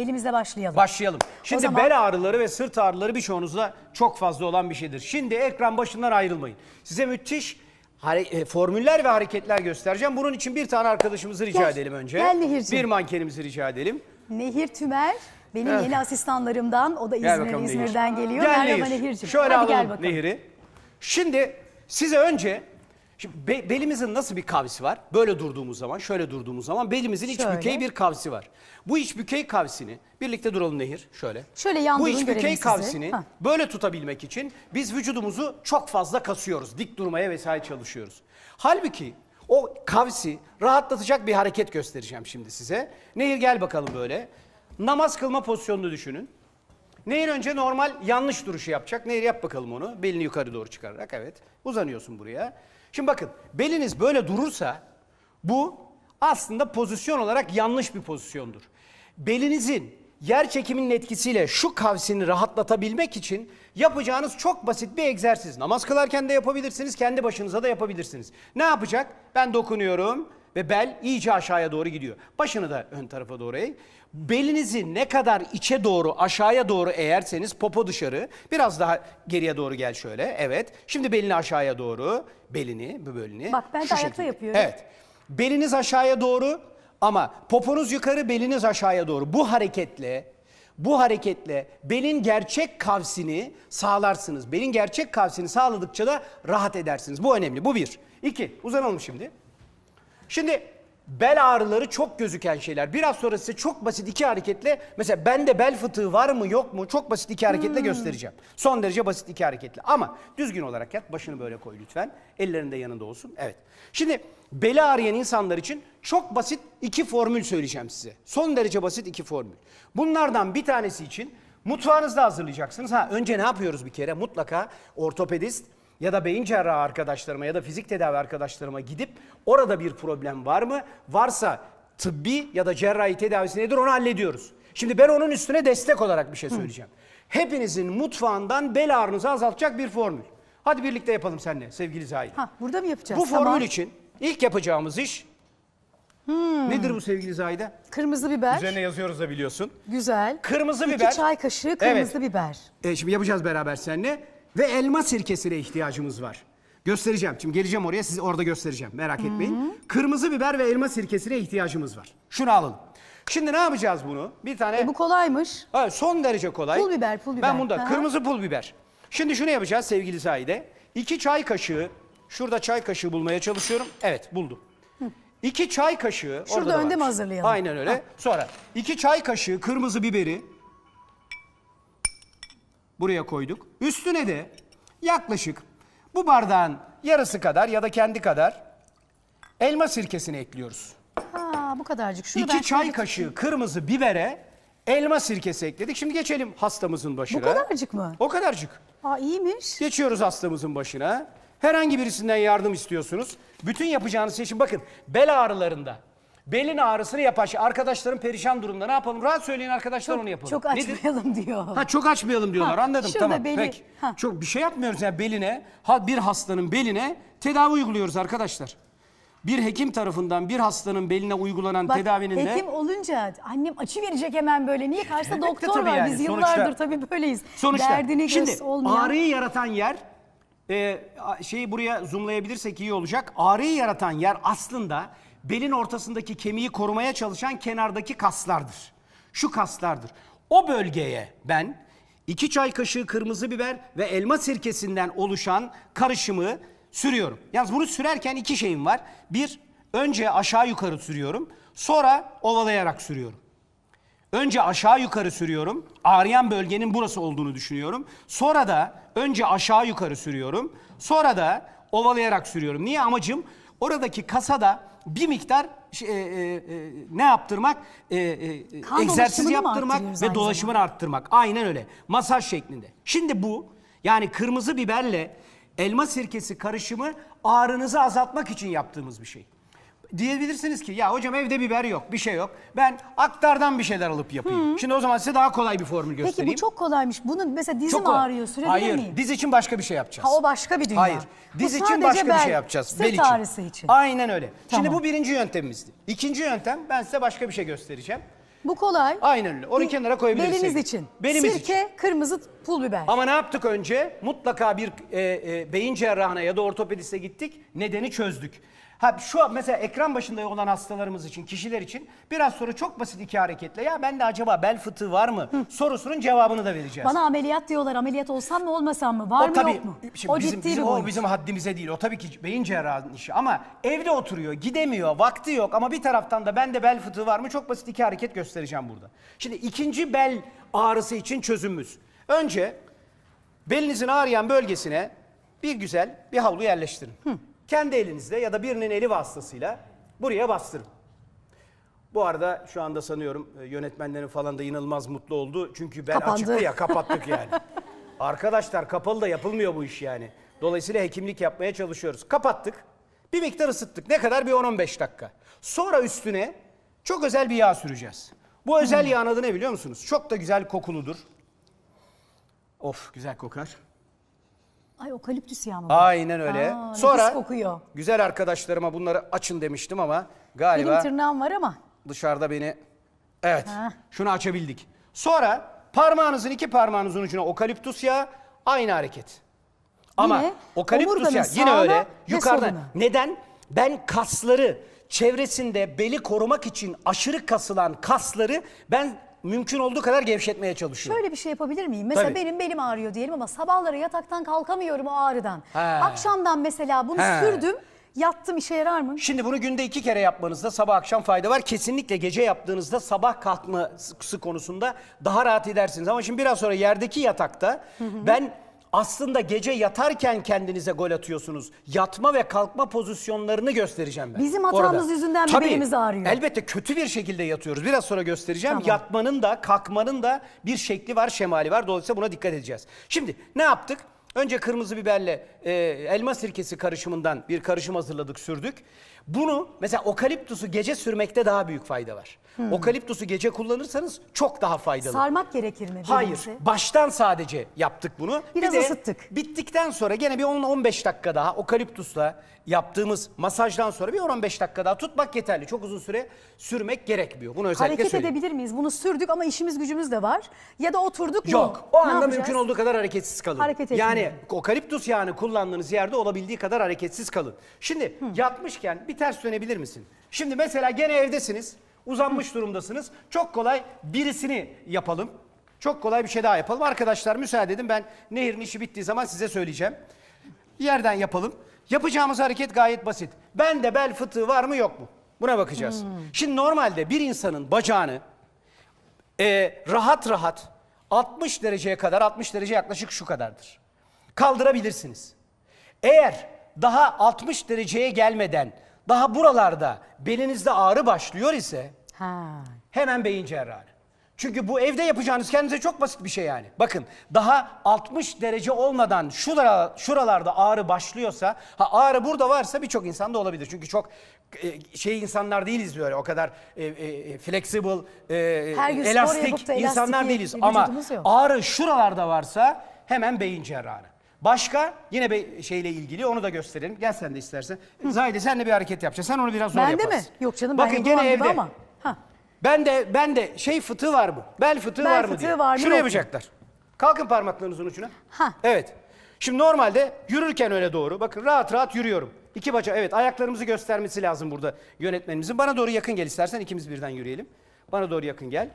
Belimizle başlayalım. Başlayalım. Şimdi zaman- bel ağrıları ve sırt ağrıları birçoğunuzda çok fazla olan bir şeydir. Şimdi ekran başından ayrılmayın. Size müthiş e, formüller ve hareketler göstereceğim. Bunun için bir tane arkadaşımızı rica Gel, edelim önce. gel Nehir'ciğim. Bir mankenimizi rica edelim. Nehir Tümer benim Evet. yeni asistanlarımdan. O da Gel İzmir, bakalım Nehir. İzmir'den geliyor. Gel Merhaba Nehir. Nehir'ciğim. Şöyle Hadi gel alalım bakalım. Nehir'i. Şimdi size önce şimdi be- belimizin nasıl bir kavisi var? Böyle durduğumuz zaman, şöyle durduğumuz zaman belimizin iç Şöyle. bükey bir kavisi var. Bu iç bükey kavisini birlikte duralım Nehir şöyle. Şöyle yan Bu iç bükey sizi. kavisini Hah. böyle tutabilmek için biz vücudumuzu çok fazla kasıyoruz. Dik durmaya vesaire çalışıyoruz. Halbuki o kavisi rahatlatacak bir hareket göstereceğim şimdi size. Nehir gel bakalım böyle. Namaz kılma pozisyonunu düşünün. Nehir önce normal yanlış duruşu yapacak. Nehir yap bakalım onu. Belini yukarı doğru çıkararak. Evet. Uzanıyorsun buraya. Şimdi bakın beliniz böyle durursa bu aslında pozisyon olarak yanlış bir pozisyondur. Belinizin yer çekiminin etkisiyle şu kavsini rahatlatabilmek için yapacağınız çok basit bir egzersiz. Namaz kılarken de yapabilirsiniz, kendi başınıza da yapabilirsiniz. Ne yapacak? Ben dokunuyorum ve bel iyice aşağıya doğru gidiyor. Başını da ön tarafa doğru eğ. Belinizi ne kadar içe doğru, aşağıya doğru eğerseniz popo dışarı. Biraz daha geriye doğru gel şöyle. Evet. Şimdi belini aşağıya doğru. Belini, bu belini. Bak ben de Şu ayakta şekilde. yapıyorum. Evet. Beliniz aşağıya doğru ama poponuz yukarı, beliniz aşağıya doğru. Bu hareketle bu hareketle belin gerçek kavsini sağlarsınız. Belin gerçek kavsini sağladıkça da rahat edersiniz. Bu önemli. Bu bir. İki. Uzanalım şimdi. Şimdi bel ağrıları çok gözüken şeyler. Biraz sonra size çok basit iki hareketle mesela bende bel fıtığı var mı yok mu çok basit iki hareketle göstereceğim. Son derece basit iki hareketle ama düzgün olarak yat başını böyle koy lütfen. Ellerin de yanında olsun. Evet. Şimdi beli ağrıyan insanlar için çok basit iki formül söyleyeceğim size. Son derece basit iki formül. Bunlardan bir tanesi için mutfağınızda hazırlayacaksınız. Ha önce ne yapıyoruz bir kere? Mutlaka ortopedist ya da beyin cerrahı arkadaşlarıma ya da fizik tedavi arkadaşlarıma gidip orada bir problem var mı? Varsa tıbbi ya da cerrahi tedavisi nedir onu hallediyoruz. Şimdi ben onun üstüne destek olarak bir şey söyleyeceğim. Hepinizin mutfağından bel ağrınızı azaltacak bir formül. Hadi birlikte yapalım seninle sevgili Zahide. Ha, burada mı yapacağız? Bu formül Tamam. için ilk yapacağımız iş nedir bu sevgili Zahide? Kırmızı biber. Üzerine yazıyoruz da biliyorsun. Güzel. Kırmızı İki biber. çay kaşığı kırmızı Evet. biber. E, şimdi yapacağız beraber seninle. Ve elma sirkesine ihtiyacımız var. Göstereceğim. Şimdi geleceğim oraya size orada göstereceğim. Merak etmeyin. Kırmızı biber ve elma sirkesine ihtiyacımız var. Şunu alalım. Şimdi ne yapacağız bunu? Bir tane... E, bu kolaymış. Evet, son derece kolay. Pul biber, pul biber. Ben bunda Aha. kırmızı pul biber. Şimdi şunu yapacağız sevgili Zahide. İki çay kaşığı, şurada çay kaşığı bulmaya çalışıyorum. Evet buldum. İki çay kaşığı. Şurada orada da önde mi varmış. hazırlayalım? Aynen öyle. Sonra iki çay kaşığı kırmızı biberi buraya koyduk. Üstüne de yaklaşık bu bardağın yarısı kadar ya da kendi kadar elma sirkesini ekliyoruz. Ha, bu kadarcık. Şunu ben çay şöyle kaşığı kırmızı bibere elma sirkesi ekledik. Şimdi geçelim hastamızın başına. Bu kadarcık mı? O kadarcık. Aa iyiymiş. Geçiyoruz hastamızın başına. Herhangi birisinden yardım istiyorsunuz. Bütün yapacağınız şey için bakın bel ağrılarında belin ağrısını yapan şey arkadaşların perişan durumda ne yapalım? Rahat söyleyin arkadaşlar onu yapalım. Çok Nedir? açmayalım diyor. Ha çok açmayalım diyorlar. Ha, Anladım şurada tamam. beli- Peki. ha. Çok bir şey yapmıyoruz yani beline. Ha bir hastanın beline tedavi uyguluyoruz arkadaşlar. Bir hekim tarafından bir hastanın beline uygulanan Bak tedavinin de hekim olunca annem açı verecek hemen böyle. Niye karşısında Elbette doktor tabii var. yani. Biz Sonuçta- yıllardır tabii böyleyiz. Sonuçta Derdini şimdi göz olmayan. ağrıyı yaratan yer e, a- şeyi buraya zoomlayabilirsek iyi olacak. Ağrıyı yaratan yer aslında belin ortasındaki kemiği korumaya çalışan kenardaki kaslardır. Şu kaslardır. O bölgeye ben iki çay kaşığı kırmızı biber ve elma sirkesinden oluşan karışımı sürüyorum. Yalnız bunu sürerken iki şeyim var. Bir, önce aşağı yukarı sürüyorum. Sonra ovalayarak sürüyorum. Önce aşağı yukarı sürüyorum. Ağrıyan bölgenin burası olduğunu düşünüyorum. Sonra da önce aşağı yukarı sürüyorum. Sonra da ovalayarak sürüyorum. Niye amacım? Oradaki kasada bir miktar şey, e, e, e, ne yaptırmak? E, e, Kan egzersiz dolaşımını mı yaptırmak arttırıyoruz ve aynı dolaşımını arttırmak. Aynen öyle. Masaj şeklinde. Şimdi bu yani kırmızı biberle elma sirkesi karışımı ağrınızı azaltmak için yaptığımız bir şey. Diyebilirsiniz ki ya hocam evde biber yok, bir şey yok. Ben aktardan bir şeyler alıp yapayım. Şimdi o zaman size daha kolay bir formül Peki göstereyim. bu çok kolaymış. Bunun mesela dizim kolay. ağrıyor. Sürebilir Hayır, miyim? diz için başka bir şey yapacağız. Ha o başka bir dünya. Hayır. Bu Diz için sadece başka bir bel, şey yapacağız. Sırt Bel için. ağrısı için. Aynen öyle. Şimdi Tamam. bu birinci yöntemimizdi. İkinci yöntem ben size başka bir şey göstereceğim. Bu kolay. Aynen öyle. Onu Bu kenara koyabiliriz. Beliniz sevgili. için. Belimiz Sirke, kırmızı pul biber. Ama ne yaptık önce? Mutlaka bir e, e, beyin cerrahına ya da ortopediste gittik. Nedeni çözdük. Ha şu an mesela ekran başında olan hastalarımız için, kişiler için biraz sonra çok basit iki hareketle ya bende acaba bel fıtığı var mı sorusunun cevabını da vereceğiz. Bana ameliyat diyorlar. Ameliyat olsam mı olmasam mı? Var mı tabii, yok mu? şimdi o bizim, ciddi bizim, bir o boyut. bizim haddimize değil. O tabii ki beyin cerrahının işi ama evde oturuyor, gidemiyor, vakti yok ama bir taraftan da bende bel fıtığı var mı? Çok basit iki hareket göstereceğim burada. Şimdi ikinci bel ağrısı için çözümümüz. Önce belinizin ağrıyan bölgesine bir güzel bir havlu yerleştirin. Kendi elinizle ya da birinin eli vasıtasıyla buraya bastırın. Bu arada şu anda sanıyorum e, yönetmenlerin falan da inanılmaz mutlu oldu. Çünkü bel Kapandı. açıktı ya kapattık yani. Arkadaşlar kapalı da yapılmıyor bu iş yani. Dolayısıyla hekimlik yapmaya çalışıyoruz. Kapattık. Bir miktar ısıttık. Ne kadar? Bir 10-15 dakika. Sonra üstüne çok özel bir yağ süreceğiz. Bu özel yağın adı ne biliyor musunuz? Çok da güzel kokuludur. Of güzel kokar. Ay okaliptüs yağı mı bu? Aynen öyle. Aa, nefis Sonra kokuyor. güzel arkadaşlarıma bunları açın demiştim ama Benim galiba tırnağım var ama. dışarıda beni evet Ha. şunu açabildik. Sonra parmağınızın iki parmağınızın ucuna okaliptus yağı aynı hareket. Ama Yine okaliptus omurganın yağı yine sağına öyle ve yukarıda. soluna. Neden? Ben kasları çevresinde beli korumak için aşırı kasılan kasları ben mümkün olduğu kadar gevşetmeye çalışıyorum. Şöyle bir şey yapabilir miyim? Mesela Tabii. benim belim ağrıyor diyelim ama sabahları yataktan kalkamıyorum o ağrıdan. He. Akşamdan mesela bunu He. sürdüm. Yattım işe yarar mı? Şimdi bunu günde iki kere yapmanızda sabah akşam fayda var. Kesinlikle gece yaptığınızda sabah kalkması konusunda daha rahat edersiniz. Ama şimdi biraz sonra yerdeki yatakta ben aslında gece yatarken kendinize gol atıyorsunuz. Yatma ve kalkma pozisyonlarını göstereceğim ben. Bizim hatamız yüzünden mi Tabii, belimiz ağrıyor? Elbette kötü bir şekilde yatıyoruz. Biraz sonra göstereceğim. Tamam. Yatmanın da kalkmanın da bir şekli var, şemali var. Dolayısıyla buna dikkat edeceğiz. Şimdi ne yaptık? Önce kırmızı biberle e, elma sirkesi karışımından bir karışım hazırladık, sürdük. Bunu mesela okaliptusu gece sürmekte daha büyük fayda var. Hmm. Okaliptusu gece kullanırsanız çok daha faydalı. Sarmak gerekir mi? Hayır, belimizi? baştan sadece yaptık bunu. Biraz ısıttık. Bittikten sonra gene bir 10-15 dakika daha okaliptusla yaptığımız masajdan sonra bir 10-15 dakika daha tutmak yeterli. Çok uzun süre sürmek gerekmiyor. Bunu özellikle Hareket söyleyeyim. edebilir miyiz? Bunu sürdük ama işimiz gücümüz de var. Ya da oturduk mu? Yok. O Ne anda yapacağız? mümkün olduğu kadar hareketsiz kalın. Hareket yani etmeyelim. okaliptus yağını kullandığınız yerde olabildiği kadar hareketsiz kalın. Şimdi yatmışken bir ters dönebilir misin? Şimdi mesela gene evdesiniz. Uzanmış durumdasınız. Çok kolay birisini yapalım. Çok kolay bir şey daha yapalım. Arkadaşlar müsaade edin ben Nehir'in işi bittiği zaman size söyleyeceğim. Yerden yapalım. Yapacağımız hareket gayet basit. Bende bel fıtığı var mı yok mu? Buna bakacağız. Şimdi normalde bir insanın bacağını e, rahat rahat 60 dereceye kadar 60 derece yaklaşık şu kadardır. Kaldırabilirsiniz. Eğer daha 60 dereceye gelmeden daha buralarda belinizde ağrı başlıyor ise Ha. hemen beyin cerrahı. Çünkü bu evde yapacağınız kendinize çok basit bir şey yani. Bakın daha 60 derece olmadan şuralara, şuralarda ağrı başlıyorsa, ha ağrı burada varsa birçok insanda olabilir. Çünkü çok e, şey insanlar değiliz böyle o kadar e, e, flexible, e, Her gün spor elastik yapıp da insanlar elastik değiliz. Ama vücudumuz yok. ağrı şuralarda varsa hemen beyin cerrahı. Başka yine be, şeyle ilgili onu da gösterelim. Gel sen de istersen. Zahide sen de bir hareket yapacaksın. Sen onu biraz zor Bende yaparsın. mi? Yok canım ben Bakın yapamam gene gibi evde. ama. Ha. Ben de ben de şey fıtığı var mı? Bel fıtığı Bel var mı fıtığı diye. var mı, Şunu yok mu? yapacaklar. Kalkın parmaklarınızın ucuna. Ha. Evet. Şimdi normalde yürürken öyle doğru. Bakın rahat rahat yürüyorum. İki baca evet ayaklarımızı göstermesi lazım burada yönetmenimizin. Bana doğru yakın gel istersen ikimiz birden yürüyelim. Bana doğru yakın gel.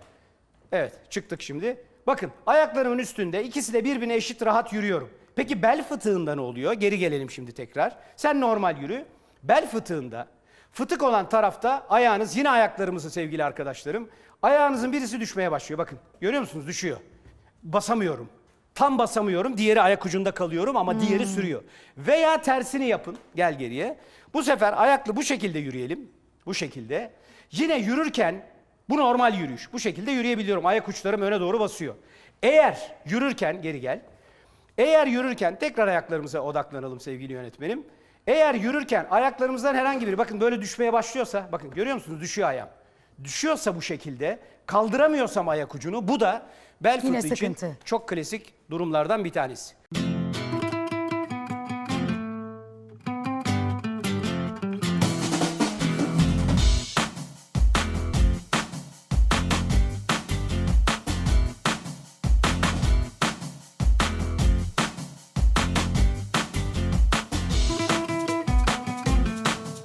Evet çıktık şimdi. Bakın ayaklarımın üstünde ikisi de birbirine eşit rahat yürüyorum. Peki bel fıtığında ne oluyor? Geri gelelim şimdi tekrar. Sen normal yürü. Bel fıtığında fıtık olan tarafta ayağınız yine ayaklarımızı sevgili arkadaşlarım. Ayağınızın birisi düşmeye başlıyor. Bakın görüyor musunuz? Düşüyor. Basamıyorum. Tam basamıyorum. Diğeri ayak ucunda kalıyorum ama diğeri sürüyor. Veya tersini yapın. Gel geriye. Bu sefer ayaklı bu şekilde yürüyelim. Bu şekilde. Yine yürürken bu normal yürüyüş. Bu şekilde yürüyebiliyorum. Ayak uçlarım öne doğru basıyor. Eğer yürürken geri gel. Eğer yürürken tekrar ayaklarımıza odaklanalım sevgili yönetmenim. Eğer yürürken ayaklarımızdan herhangi biri bakın böyle düşmeye başlıyorsa bakın görüyor musunuz düşüyor ayağım. Düşüyorsa bu şekilde kaldıramıyorsam ayak ucunu bu da bel fıtığı için çok klasik durumlardan bir tanesi.